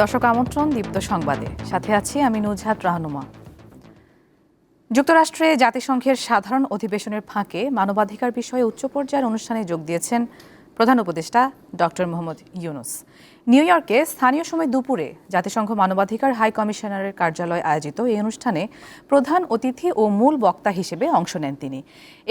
দর্শক আমন্ত্রণ দীপ্ত সংবাদে। সাথে আছি আমি নুজহাত রাহনুমা। যুক্তরাষ্ট্রে জাতিসংঘের সাধারণ অধিবেশনের ফাঁকে মানবাধিকার বিষয়ে উচ্চ পর্যায়ের অনুষ্ঠানে যোগ দিয়েছেন প্রধান উপদেষ্টা ডক্টর মোহাম্মদ ইউনুস। নিউ ইয়র্কে স্থানীয় সময় দুপুরে জাতিসংঘ মানবাধিকার হাই কমিশনারের কার্যালয় আয়োজিত এই অনুষ্ঠানে প্রধান অতিথি ও মূল বক্তা হিসেবে অংশ নেন তিনি।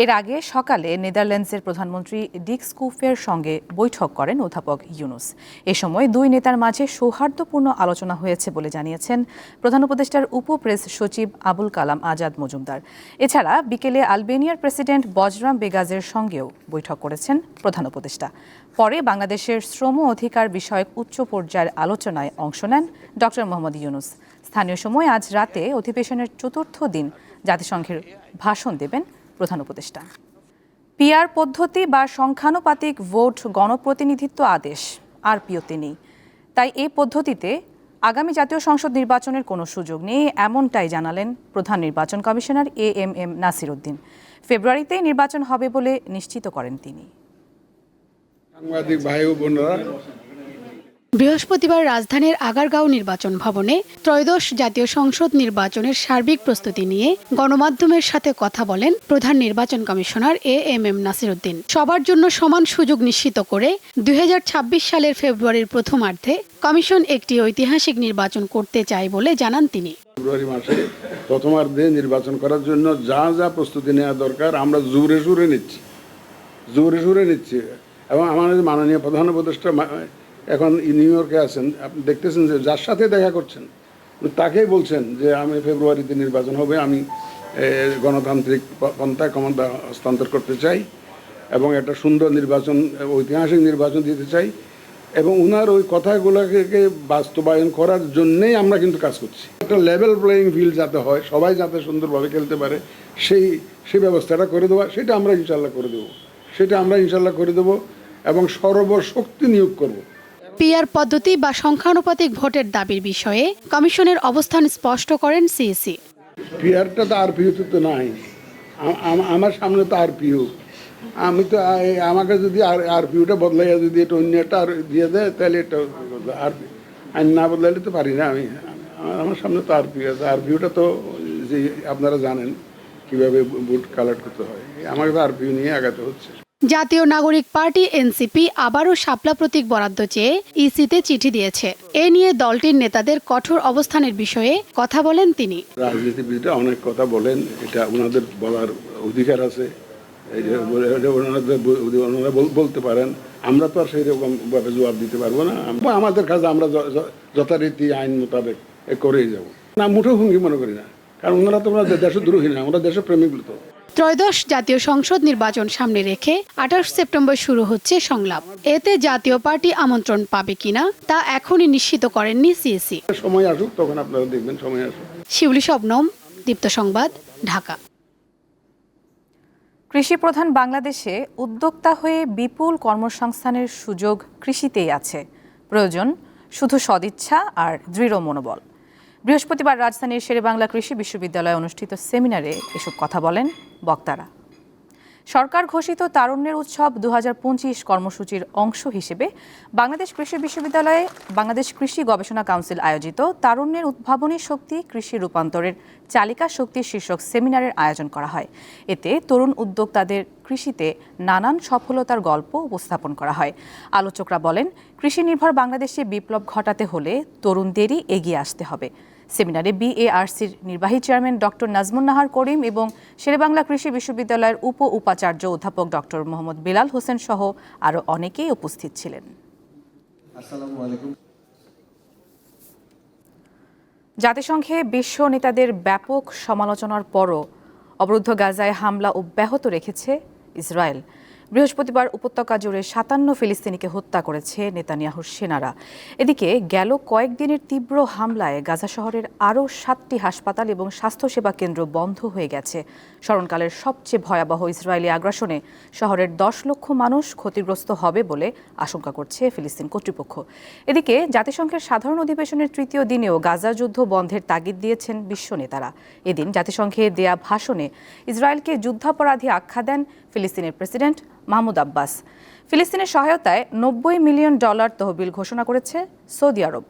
এর আগে সকালে নেদারল্যান্ডসের প্রধানমন্ত্রী ডিক স্কুফের সঙ্গে বৈঠক করেন অধ্যাপক ইউনুস। এ সময় দুই নেতার মাঝে সৌহার্দ্যপূর্ণ আলোচনা হয়েছে বলে জানিয়েছেন প্রধান উপদেষ্টার উপ প্রেস সচিব আবুল কালাম আজাদ মজুমদার। এছাড়া বিকেলে আলবেনিয়ার প্রেসিডেন্ট বজরাম বেগাজের সঙ্গেও বৈঠক করেছেন প্রধান উপদেষ্টা। পরে বাংলাদেশের শ্রম অধিকার বিষয়ক উচ্চ পর্যায়ের আলোচনায় অংশ নেন ডক্টর মোহাম্মদ ইউনুস। স্থানীয় সময় আজ রাতে অধিবেশনের চতুর্থ দিন জাতিসংঘের ভাষণ দেবেন প্রধান উপদেষ্টা। পিআর পদ্ধতি বা সংখ্যানুপাতিক ভোট গণপ্রতিনিধিত্ব আদেশ আর পিওতে নেই তাই এই পদ্ধতিতে আগামী জাতীয় সংসদ নির্বাচনের কোনো সুযোগ নেই, এমনটাই জানালেন প্রধান নির্বাচন commissioner A M M Nasir Uddin ফেব্রুয়ারিতেই নির্বাচন হবে বলে নিশ্চিত করেন তিনি। সাংবাদিক ভাই বোনেরা বৃহস্পতিবার রাজধানীর আগারগাঁও নির্বাচন ভবনে ত্রয়োদশ জাতীয় সংসদ নির্বাচনের সার্বিক প্রস্তুতি নিয়ে গণমাধ্যমের সাথে কথা বলেন প্রধান নির্বাচন commissioner A M M Nasiruddin. সবার জন্য সমান সুযোগ নিশ্চিত করে দু হাজার ছাব্বিশ সালের ফেব্রুয়ারির প্রথমার্ধে কমিশন একটি ঐতিহাসিক নির্বাচন করতে চায় বলে জানান তিনি। ফেব্রুয়ারি মাসে প্রথমার্ধে নির্বাচন করার জন্য যা যা প্রস্তুতি নেওয়া দরকার আমরা জোরে সুরে নিচ্ছি। জোরে সুরে নিচ্ছি এবং আমাদের মাননীয় প্রধান উপদেষ্টা এখন নিউ ইয়র্কে আছেন, আপনি দেখতেছেন যে যার সাথে দেখা করছেন তাকেই বলছেন যে আমি ফেব্রুয়ারিতে নির্বাচন হবে, আমি গণতান্ত্রিক পন্থায় ক্ষমতা হস্তান্তর করতে চাই এবং একটা সুন্দর নির্বাচন, ঐতিহাসিক নির্বাচন দিতে চাই এবং ওনার ওই কথাগুলোকে বাস্তবায়ন করার জন্যেই আমরা কিন্তু কাজ করছি। একটা লেভেল প্লেয়িং ফিল্ড যাতে হয়, সবাই যাতে সুন্দরভাবে খেলতে পারে, সেই সেই ব্যবস্থাটা করে দেওয়া, সেটা আমরা ইনশাল্লাহ করে দেবো। সেটা আমরা ইনশাল্লাহ করে দেবো এবং সর্বশক্তি নিয়োগ করব। পিআর পদ্ধতি বা সংখ্যানুপাতিক ভোটের দাবির বিষয়ে কমিশনের অবস্থান স্পষ্ট করেন সিইসি পিআরটা তো আর পিউতে তো নাই। আমার সামনে তো আর পিউ আমি তো আমাকে যদি আর আর পিউটা বদলাইয়া যদি এটা অন্য একটা আর দিয়ে দেয়, তাহলে এটা আর আইন না বদলাইলে তো পারি না আমি। আমার- সামনে তো আর পিউ আছে। আর পিউটা তো যে আপনারা জানেন কীভাবে বুট কালেক্ট করতে হয়। আমাকে তো আর পিউ নিয়ে আগাতে হচ্ছে। জাতীয় নাগরিক পার্টি এনসিপি আবারও শাপলা প্রতীক বরাদ্দ চেয়ে ইসিতে চিঠি দিয়েছে। এ নিয়ে দলটির নেতাদের কঠোর অবস্থানের বিষয়ে কথা বলেন তিনি। রাজনীতিবিদরা অনেক কথা বলেন, এটা ওনাদের বলার অধিকার আছে। বলতে পারেন। আমরা তো আর সেই রকম ভাবে জবাব দিতে পারব না। আমাদের কাছে আমরা যথারীতি আইন মোতাবেক করেই যাব। না মুঠো ভঙ্গি মনে করি না। কারণ ওনারা তো ওনারা দেশদ্রোহী না আমরা দেশপ্রেমিক তো। ত্রয়োদশ জাতীয় সংসদ নির্বাচন সামনে রেখে আঠাশ সেপ্টেম্বর শুরু হচ্ছে সংলাপ। এতে জাতীয় পার্টি আমন্ত্রণ পাবে কিনা তা এখনই নিশ্চিত করেননি সিএসি। সময় আসুক তখন আপনারা দেখবেন সময় আসুক। শিউলি শবনম দীপ্ত সংবাদ ঢাকা। কৃষি প্রধান বাংলাদেশে উদ্যোক্তা হয়ে বিপুল কর্মসংস্থানের সুযোগ কৃষিতেই আছে। প্রয়োজন শুধু সদিচ্ছা আর দৃঢ় মনোবল। বৃহস্পতিবার রাজধানীর শেরেবাংলা কৃষি বিশ্ববিদ্যালয়ে অনুষ্ঠিত সেমিনারে এসব কথা বলেন বক্তারা। সরকার ঘোষিত তারুণ্যের উৎসব দু হাজার পঁচিশ কর্মসূচির অংশ হিসেবে বাংলাদেশ কৃষি বিশ্ববিদ্যালয়ে বাংলাদেশ কৃষি গবেষণা কাউন্সিল আয়োজিত তারুণ্যের উদ্ভাবনী শক্তি কৃষি রূপান্তরের চালিকা শক্তি শীর্ষক সেমিনারের আয়োজন করা হয়। এতে তরুণ উদ্যোক্তাদের কৃষিতে নানান সফলতার গল্প উপস্থাপন করা হয়। আলোচকরা বলেন কৃষি নির্ভর বাংলাদেশে বিপ্লব ঘটাতে হলে তরুণদেরই এগিয়ে আসতে হবে। সেমিনারে বিএআরসির নির্বাহী চেয়ারম্যান ডক্টর নাজমুন নাহার করিম এবং শেরেবাংলা কৃষি বিশ্ববিদ্যালয়ের উপ উপাচার্য অধ্যাপক ডক্টর মোহাম্মদ বিলাল হোসেন সহ আরও অনেকেই উপস্থিত ছিলেন। আসসালামু আলাইকুম। জাতিসংঘে বিশ্ব নেতাদের ব্যাপক সমালোচনার পরও অবরুদ্ধ গাজায় হামলা অব্যাহত রেখেছে ইসরায়েল বৃহস্পতিবার উপত্যকা জুড়ে সাতান্ন ফিলিস্তিনিকে হত্যা করেছে নেতানিয়াহুর সেনারা। এদিকে গেল কয়েকদিনের তীব্র হামলায় গাজা শহরের আরও সাতটি হাসপাতাল এবং স্বাস্থ্যসেবা কেন্দ্র বন্ধ হয়ে গেছে। স্মরণকালের সবচেয়ে ভয়াবহ ইসরায়েলি আগ্রাসনে শহরের দশ লক্ষ মানুষ ক্ষতিগ্রস্ত হবে বলে আশঙ্কা করছে ফিলিস্তিন কর্তৃপক্ষ। এদিকে জাতিসংঘের সাধারণ অধিবেশনের তৃতীয় দিনেও গাজা যুদ্ধ বন্ধের তাগিদ দিয়েছেন বিশ্ব নেতারা। এদিন জাতিসংঘে দেয়া ভাষণে ইসরায়েলকে যুদ্ধাপরাধী আখ্যা দেন ফিলিস্তিনের প্রেসিডেন্ট মাহমুদ আব্বাস। ফিলিস্তিনের সহায়তায় নব্বই মিলিয়ন ডলার তহবিল ঘোষণা করেছে সৌদি আরব।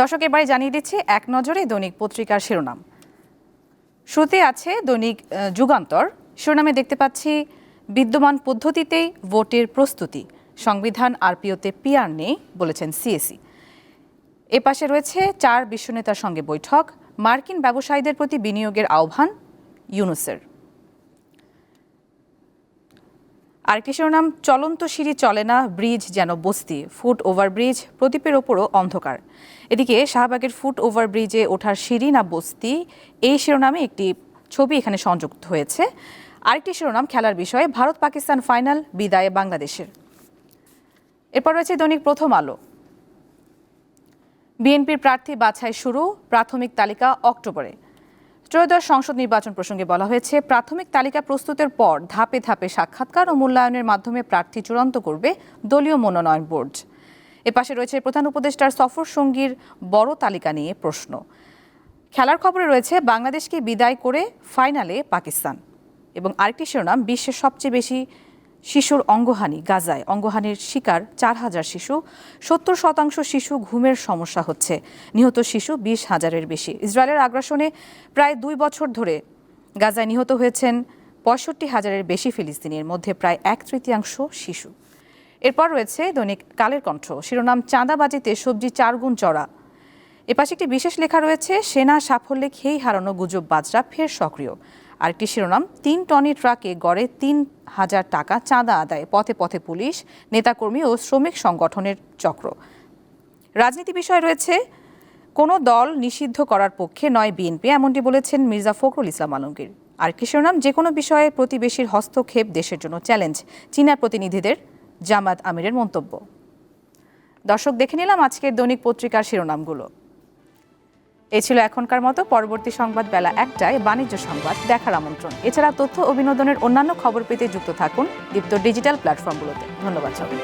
দর্শক, এবারে জানিয়ে দিচ্ছি এক নজরে দৈনিক পত্রিকার শিরোনাম। শুরুতে আছে দৈনিক যুগান্তর। শিরোনামে দেখতে পাচ্ছি বিদ্যমান পদ্ধতিতেই ভোটের প্রস্তুতি। সংবিধান আরপিওতে পিআর নেই, বলেছেন সিএসি। এ পাশে রয়েছে চার বিশ্বনেতার সঙ্গে বৈঠক, মার্কিন ব্যবসায়ীদের প্রতি বিনিয়োগের আহ্বান, ইউনুসের। আরেকটি শিরোনাম, চলন্ত সিঁড়ি চলে না, ব্রিজ যেন বস্তি, ফুট ওভারব্রিজ প্রদীপের ওপরও অন্ধকার। এদিকে শাহবাগের ফুট ওভারব্রিজে ওঠার সিঁড়ি না বস্তি, এই শিরোনামে একটি ছবি এখানে সংযুক্ত হয়েছে। আরেকটি শিরোনাম খেলার বিষয়ে ভারত পাকিস্তান ফাইনাল, বিদায়ে বাংলাদেশের। এরপর রয়েছে দৈনিক প্রথম আলো। বিএনপির প্রার্থী বাছাই শুরু, প্রাথমিক তালিকা অক্টোবরে। ত্রয়োদশ সংসদ নির্বাচন প্রসঙ্গে বলা হয়েছে, প্রাথমিক তালিকা প্রস্তুতের পর ধাপে ধাপে সাক্ষাৎকার ও মূল্যায়নের মাধ্যমে প্রার্থী চূড়ান্ত করবে দলীয় মনোনয়ন বোর্ড। এপাশে রয়েছে প্রধান উপদেষ্টার সফর সঙ্গীর বড় তালিকা নিয়ে প্রশ্ন। খেলার খবরে রয়েছে, বাংলাদেশকে বিদায় করে ফাইনালে পাকিস্তান। এবং আরেকটি শিরোনাম, বিশ্বের সবচেয়ে বেশি শিশুর অঙ্গহানি, গাজায়। অঙ্গহানির শিকার চার হাজার শিশু, সত্তর শতাংশ শিশু ঘুমের সমস্যা হচ্ছে। নিহত শিশু বিশ হাজারের বেশি। ইসরায়েলের আগ্রাসনে প্রায় দুই বছর ধরে গাজায় নিহত হয়েছেন পঁয়ষট্টি হাজারের বেশি ফিলিস্তিনির মধ্যে প্রায় এক তৃতীয়াংশ শিশু। এরপর রয়েছে দৈনিক কালের কণ্ঠ। শিরোনাম, চাঁদাবাজিতে সবজি চারগুণ চড়া। এপাশে একটি বিশেষ লেখা রয়েছে, সেনা সাফল্যে খেই হারানো গুজব বাজরা ফের সক্রিয়। আরেকটি শিরোনাম, তিন টনি ট্রাকে গড়ে তিন হাজার টাকা চাঁদা আদায়। পথে পথে পুলিশ, নেতাকর্মী ও শ্রমিক সংগঠনের চক্র। রাজনীতি বিষয় রয়েছে, কোনো দল নিষিদ্ধ করার পক্ষে নয় বিএনপি, এমনটি বলেছেন মির্জা ফখরুল ইসলাম আলমগীর। আরেকটি শিরোনাম, যে কোনো বিষয়ে প্রতিবেশীর হস্তক্ষেপ দেশের জন্য চ্যালেঞ্জ চীনা প্রতিনিধিদের জামাত আমিরের মন্তব্য। দর্শক, দেখে নিলাম আজকের দৈনিক পত্রিকার শিরোনামগুলো। এ ছিল এখনকার মতো পরবর্তী সংবাদ বেলা একটায় বাণিজ্য সংবাদ দেখার আমন্ত্রণ। এছাড়া তথ্য ও বিনোদনের অন্যান্য খবর পেতে যুক্ত থাকুন দীপ্ত ডিজিটাল প্ল্যাটফর্মগুলোতে। ধন্যবাদ সবাই